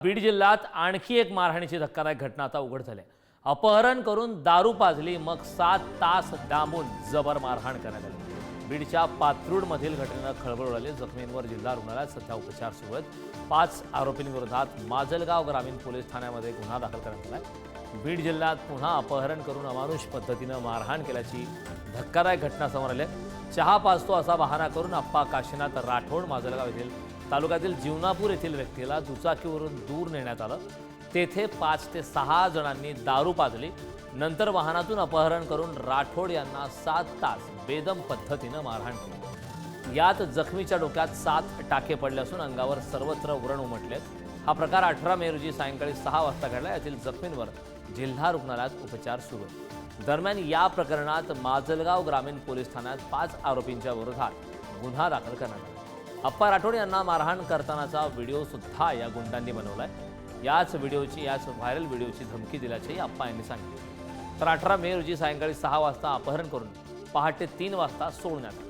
बीड जिल्ह्यात आणखी एक मारहाणीची धक्कादायक घटना आता उघड झाली अपहरण करून दारू पाजली मग सात तास डांबून जबर मारहाण करण्यात आली. बीडच्या पात्रूडमधील घटनेनं खळबळ उडाली. जखमींवर जिल्हा रुग्णालयात सध्या उपचार सुरू आहेत. पाच आरोपींविरोधात माजलगाव ग्रामीण पोलीस ठाण्यामध्ये गुन्हा दाखल करण्यात आला आहे. बीड जिल्ह्यात पुन्हा अपहरण करून अमानुष पद्धतीनं मारहाण केल्याची धक्कादायक घटना समोर आली चहा पाजतो असा बहाणा करून अप्पा काशीनाथ राठोड माजलगाव येथील तालुक्यातील जीवनापूर येथील व्यक्तीला दुचाकीवरून दूर नेण्यात आलं. तेथे पाच ते सहा जणांनी दारू पाजली. नंतर वाहनातून अपहरण करून राठोड यांना सात तास बेदम पद्धतीनं मारहाण केली. यात जखमीच्या डोक्यात सात टाके पडले असून अंगावर सर्वत्र व्रण उमटलेत. हा प्रकार अठरा मे रोजी सायंकाळी सहा वाजता घडला. यातील जखमींवर जिल्हा रुग्णालयात उपचार सुरू. आहेत दरम्यान या प्रकरणात माजलगाव ग्रामीण पोलीस ठाण्यात पाच आरोपींच्या विरोधात गुन्हा दाखल करण्यात आला. अप्पा राठोड यांना मारहाण करतानाचा व्हिडिओ सुद्धा या गुंडांनी बनवला आहे याच व्हिडिओची याच व्हायरल व्हिडिओची धमकी दिल्याचेही अप्पा यांनी सांगितले. तर अठरा मे रोजी सायंकाळी सहा वाजता अपहरण करून पहाटे तीन वाजता सोडण्यात आलं.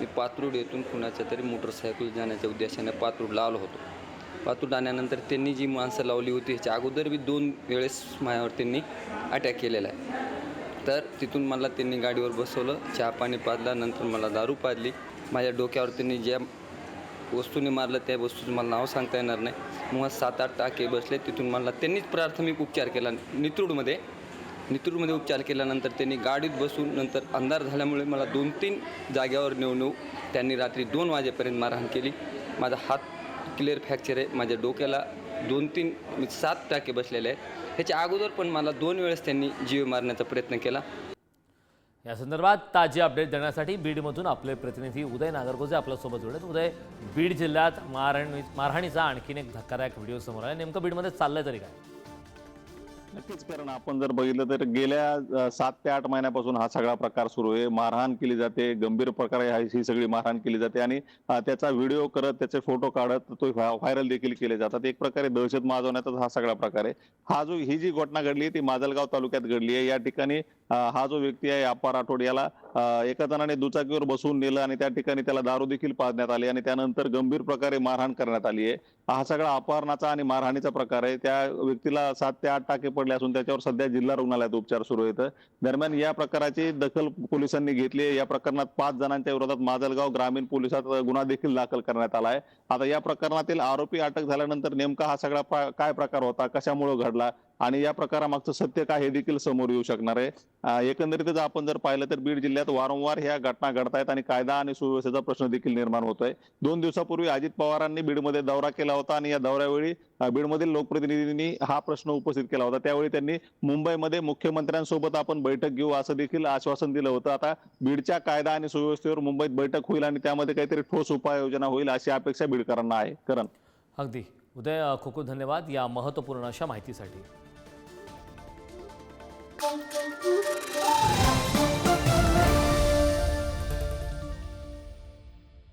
मी पात्रूड येथून कुणाच्या तरी मोटरसायकल जाण्याच्या उद्देशाने पात्रूडला आलो होतो. पात्रूड आल्यानंतर त्यांनी जी माणसं लावली होती ह्याच्या अगोदर बी दोन वेळेस माझ्यावर त्यांनी अटॅक केलेला आहे. तर तिथून मला त्यांनी गाडीवर बसवलं चहा पाणी पाजला नंतर मला दारू पाजली. माझ्या डोक्यावर त्यांनी ज्या वस्तूने मारलं त्या वस्तूचं मला नाव सांगता येणार नाही. मग सात आठ टाके बसले तिथून मला त्यांनीच प्राथमिक उपचार केला. नित्रूडमध्ये. नित्रूडमध्ये उपचार केल्यानंतर त्यांनी गाडीत बसून नंतर अंधार झाल्यामुळे मला दोन तीन जाग्यावर नेऊ नेऊ त्यांनी रात्री दोन वाजेपर्यंत मारहाण केली. माझा हात क्लिअर फ्रॅक्चर आहे. माझ्या डोक्याला दोन तीन सात टाके बसलेले आहेत. ह्याच्या अगोदर पण मला दोन वेळेस त्यांनी जीव मारण्याचा प्रयत्न केला. या संदर्भात ताजी अपडेट देण्यासाठी बीडमधून आपले प्रतिनिधी उदय नागरगोजे आपल्यासोबत जोडलेत. उदय बीड जिल्ह्यात मारहाणी मारहाणीचा आणखीन एक धक्कादायक व्हिडिओ समोर आहे नेमकं बीडमध्ये चाललंय तरी काय? नक्कीच कारण आपण जर बघितलं तर गेल्या सात ते आठ महिन्यापासून हा सगळा प्रकार सुरू आहे. मारहाण केली जाते गंभीर प्रकारे हा- ही सगळी मारहाण केली जाते आणि त्याचा व्हिडिओ करत त्याचे फोटो काढत तो व्हायरल देखील केले जातात. एक प्रकारे दहशत माजवण्याचा हा सगळा प्रकार आहे. हा जो ही जी घटना घडली ती माजलगाव तालुक्यात घडली आहे. या ठिकाणी हा जो व्यक्ती आहे अप्पा राठोड याला एका जणाने दुचाकीवर बसवून नेलं आणि त्या ठिकाणी त्याला दारू देखील पाजण्यात आली आणि त्यानंतर गंभीर प्रकारे मारहाण करण्यात आली आहे. हा सगळा अपहरणाचा आणि मारहाणीचा प्रकार आहे. त्या व्यक्तीला सात ते आठ टाके पडले असून त्याच्यावर सध्या जिल्हा रुग्णालयात उपचार सुरू आहेत. दरम्यान या प्रकाराची दखल पोलिसांनी घेतली आहे. या प्रकरणात पाच जणांच्या विरोधात माजलगाव ग्रामीण पोलिसात गुन्हा देखील दाखल करण्यात आला आहे. आता या प्रकरणातील आरोपी अटक झाल्यानंतर नेमका हा सगळा काय प्रकार होता? कशामुळे घडला? आणि या प्रकारामागचं सत्य काय हे देखील समोर येऊ शकणार आहे. एकंदरीतच आपण जर पाहिलं तर बीड जिल्ह्यात वारंवार ह्या घटना घडतायत आणि कायदा आणि सुव्यवस्थेचा प्रश्न देखील निर्माण होतोय. दोन दिवसापूर्वी अजित पवारांनी बीडमध्ये दौरा केला होता आणि या दौऱ्यावेळी बीडमधील लोकप्रतिनिधींनी हा प्रश्न उपस्थित केला होता. त्यावेळी त्यांनी मुंबईमध्ये मुख्यमंत्र्यांसोबत आपण बैठक घेऊ असं देखील आश्वासन दिलं होतं. आता बीडच्या कायदा आणि सुव्यवस्थेवर मुंबईत बैठक होईल आणि त्यामध्ये काहीतरी ठोस उपाययोजना होईल अशी अपेक्षा बीडकरांना आहे. करण. अगदी. उदय खूप खूप धन्यवाद या महत्त्वपूर्ण अशा माहितीसाठी. Bom, bom, bom, bom.